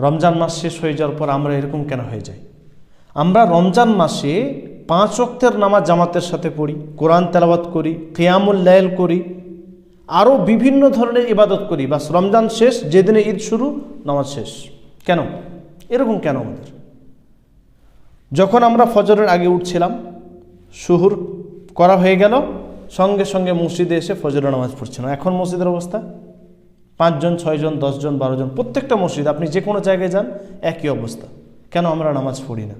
রমজান মাস শেষ হয়ে যাওয়ার পর আমরা এরকম কেন হয়ে যাই? আমরা রমজান মাসে পাঁচ অক্তের নামাজ জামাতের সাথে পড়ি, কোরআন তেলাবাত করি কেয়ামুল লাইল করি, আরও বিভিন্ন ধরনের ইবাদত করি। বাস রমজান শেষ, যেদিনে ঈদ শুরু, নামাজ শেষ। কেন? এরকম কেন আমাদের? যখন আমরা ফজরের আগে উঠছিলাম, শুহুর করা হয়ে গেল, সঙ্গে সঙ্গে মসজিদে এসে ফজরের নামাজ পড়ছিলাম। এখন মসজিদের অবস্থা? পাঁচজন, ছয়জন, দশজন, বারোজন, প্রত্যেকটা মসজিদ, আপনি যে কোনো জায়গায় যান, একই অবস্থা। কেন আমরা নামাজ পড়ি না?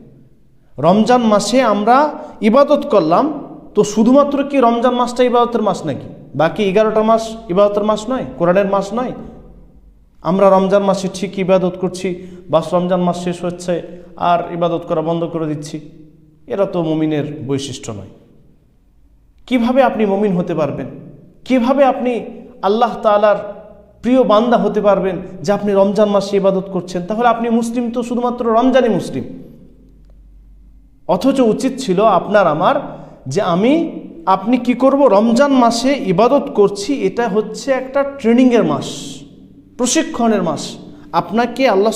রমজান মাসে আমরা ইবাদত করলাম, তো শুধুমাত্র কি রমজান মাসটা ইবাদতের মাস নাকি? বাকি এগারোটা মাস ইবাদতের মাস নয়, কোরআনের মাস নয়। আমরা রমজান মাসে ঠিক ইবাদত করছি, বাস রমজান মাস শেষ হচ্ছে, আর ইবাদত করা বন্ধ করে দিচ্ছি। এরা তো মমিনের বৈশিষ্ট্য নয়। কীভাবে আপনি মমিন হতে পারবেন? কীভাবে আপনি আল্লাহ তালার প্রিয় বান্দা হতে পারবেন যে আপনি রমজান মাসে ইবাদত করছেন। তাহলে আপনি মুসলিম তো শুধুমাত্র রমজানই মুসলিম। অথচ উচিত ছিল আপনার আমার যে আমি, আপনি কি করব? রমজান মাসে ইবাদত করছি, এটা হচ্ছে একটা ট্রেনিংয়ের মাস, প্রশিক্ষণের মাস। আপনাকে আল্লাহ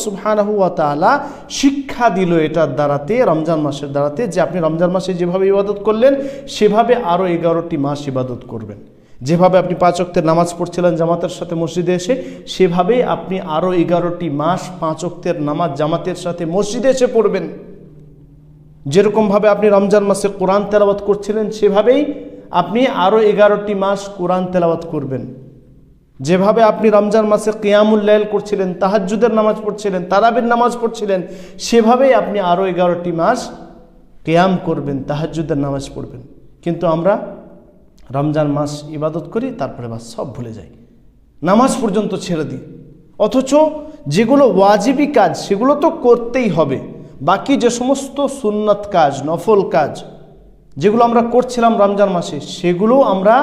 তাআলা শিক্ষা দিল এটার দ্বারাতে, রমজান মাসের দ্বারাতে, যে আপনি রমজান মাসে যেভাবে ইবাদত করলেন, সেভাবে আরও এগারোটি মাস ইবাদত করবেন। যেভাবে আপনি পাঁচ অক্তের নামাজ পড়ছিলেন জামাতের সাথে মসজিদে এসে, সেভাবেই আপনি আরও এগারোটি মাস পাঁচ অক্তের নামাজ জামাতের সাথে মসজিদে এসে পড়বেন। যেরকমভাবে আপনি রমজান মাসে কোরআন তেলাওয়াত করছিলেন, সেভাবেই আপনি আরও এগারোটি মাস কোরআন তেলাওয়াত করবেন। যেভাবে আপনি রমজান মাসে কিয়ামুল লাইল করছিলেন, তাহাজ্জুদের নামাজ পড়ছিলেন, তারাবির নামাজ পড়ছিলেন, সেভাবেই আপনি আরও এগারোটি মাস কেয়াম করবেন, তাহাজ্জুদের নামাজ পড়বেন। কিন্তু আমরা রমজান মাস ইবাদত করি, তারপরে বাস সব ভুলে যাই। নামাজ পর্যন্ত ছেড়ে দিই। অথচ যেগুলো ওয়াজিবি কাজ, সেগুলো তো করতেই হবে। বাকি যে সমস্ত সুন্নত কাজ, নফল কাজ, যেগুলো আমরা করছিলাম রমজান মাসে, সেগুলো আমরা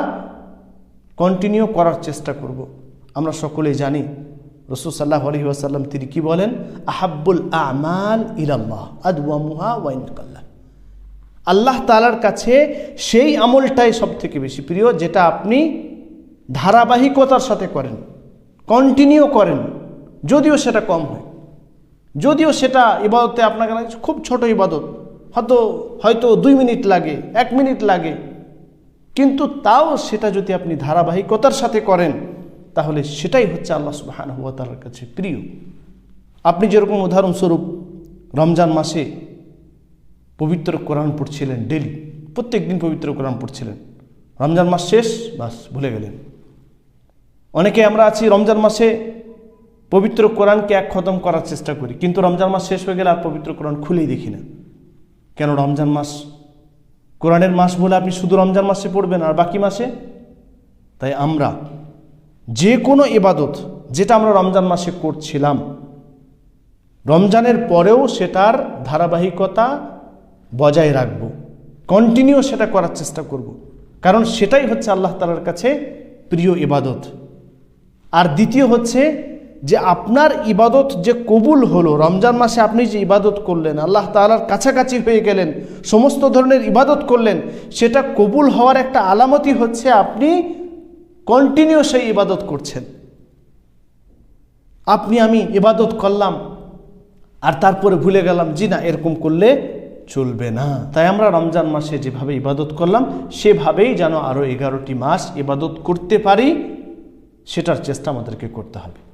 কন্টিনিউ করার চেষ্টা করব। আমরা সকলেই জানি, রসুল সাল্লাহ আলহি তিনি কি বলেন? আহাব্বুল আমাল ইলাল্লাহ, আদওয়ামুহা ওয়াইনকাল্লাহ আল্লাহ তালার কাছে সেই আমলটাই সব থেকে বেশি প্রিয়, যেটা আপনি ধারাবাহিকতার সাথে করেন কন্টিনিউ করেন, যদিও সেটা কম হয়। যদিও সেটা ইবাদতে আপনাকে খুব ছোট ইবাদত, হয়তো হয়তো দুই মিনিট লাগে, এক মিনিট লাগে, কিন্তু তাও সেটা যদি আপনি ধারাবাহিকতার সাথে করেন, তাহলে সেটাই হচ্ছে আল্লাহ সুবাহান হুয়া তালার কাছে প্রিয়। আপনি যেরকম উদাহরণস্বরূপ রমজান মাসে পবিত্র কোরআন পড়ছিলেন ডেলি। প্রত্যেক দিন পবিত্র কোরআন পড়ছিলেন। রমজান মাস শেষ, বাস ভুলে গেলেন। অনেকে আমরা আছি রমজান মাসে পবিত্র কোরআনকে এক খতম করার চেষ্টা করি, কিন্তু রমজান মাস শেষ হয়ে গেলে আর পবিত্র কোরআন খুলেই দেখি না। কেন রমজান মাস? কোরআনের মাস বলে আপনি শুধু রমজান মাসে পড়বেন আর বাকি মাসে? তাই আমরা যে কোনো এবাদত যেটা আমরা রমজান মাসে করছিলাম, রমজানের পরেও সেটার ধারাবাহিকতা বজায় রাখব। কন্টিনিউ সেটা করার চেষ্টা করব। কারণ সেটাই হচ্ছে আল্লাহ তালার কাছে প্রিয় ইবাদত। আর দ্বিতীয় হচ্ছে যে আপনার ইবাদত যে কবুল হলো, রমজান মাসে আপনি যে ইবাদত করলেন, আল্লাহ তালার কাছাকাছি হয়ে গেলেন, সমস্ত ধরনের ইবাদত করলেন, সেটা কবুল হওয়ার একটা আলামতি হচ্ছে আপনি কন্টিনিউ সেই ইবাদত করছেন। আপনি আমি ইবাদত করলাম, আর তারপরে ভুলে গেলাম, জি না, এরকম করলে চলবে না। তাই আমরা রমজান মাসে যেভাবে ইবাদত করলাম, সেভাবেই যেন আরও এগারোটি মাস ইবাদত করতে পারি, সেটার চেষ্টা আমাদেরকে করতে হবে।